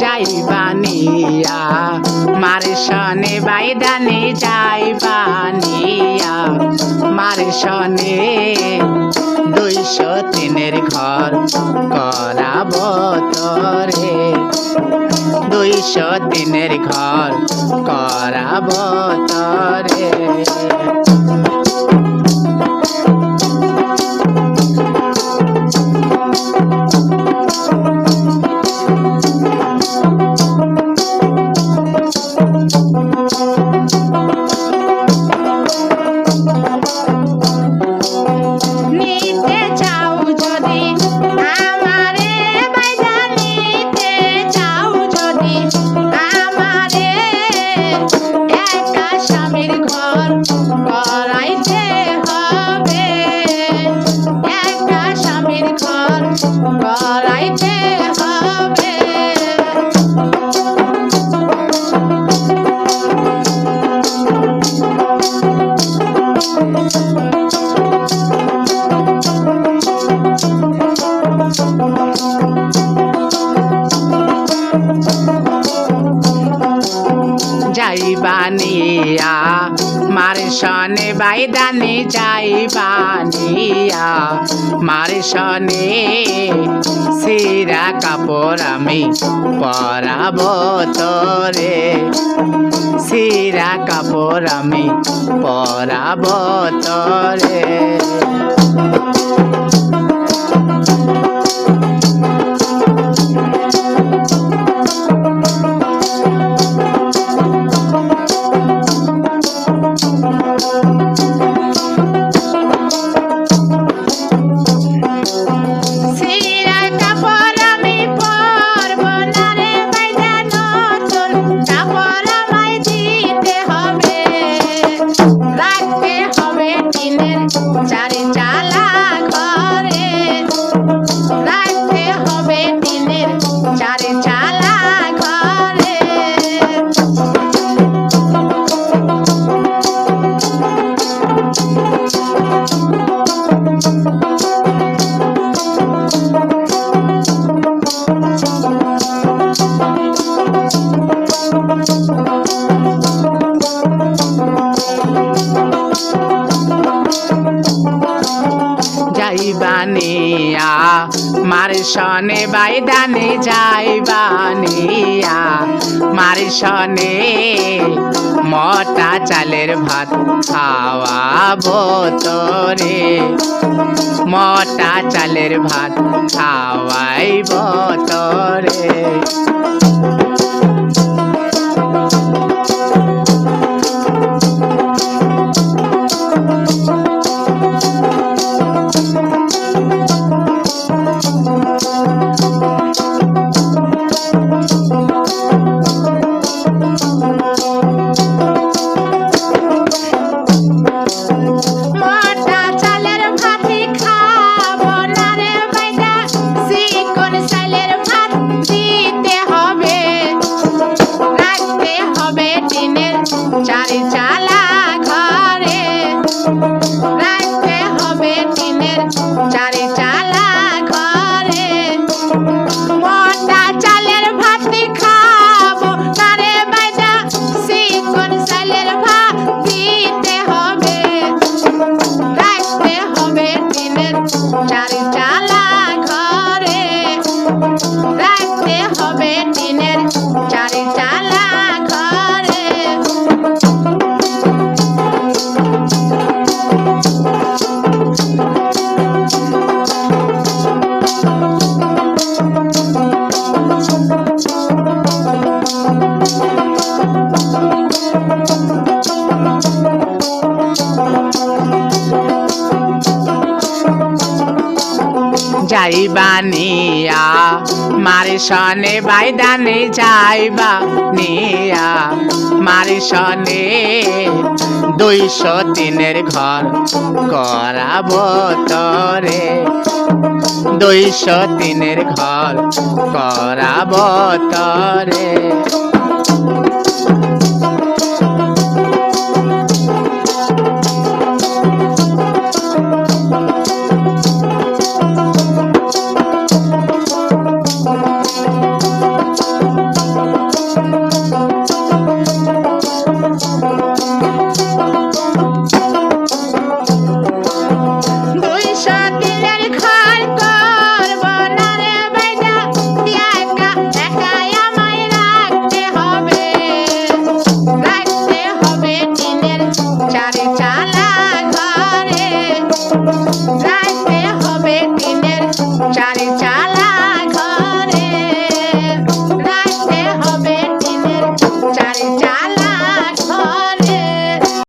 যাইবা নিয়া মার সনে বাইদানে যাইবা নিয়া মার সনে দুইশো তিনের ঘর করাব তরে। দুইশো তিনের ঘর করাব তরে। যাইবানিয়া মার সনে যাই বানিয়া মার সনে সিরা কাপড় আমি পরাব তরে। সিরা কাপড় আমি পরাব তোরে। সনে বাইদানে যাইবানিয়া মার সনে মটা চালের ভাত খাওয়াবো তোরে। মটা চালের ভাত খাওয়াইব তোরে। Fancy. যাইবানিয়া মারি সনে বাইদানে যাইবা নিয়া মারি সনে দুইশো তিনের ঘর করাবো তরে। দুইশো তিনের ঘর করাবো তরে।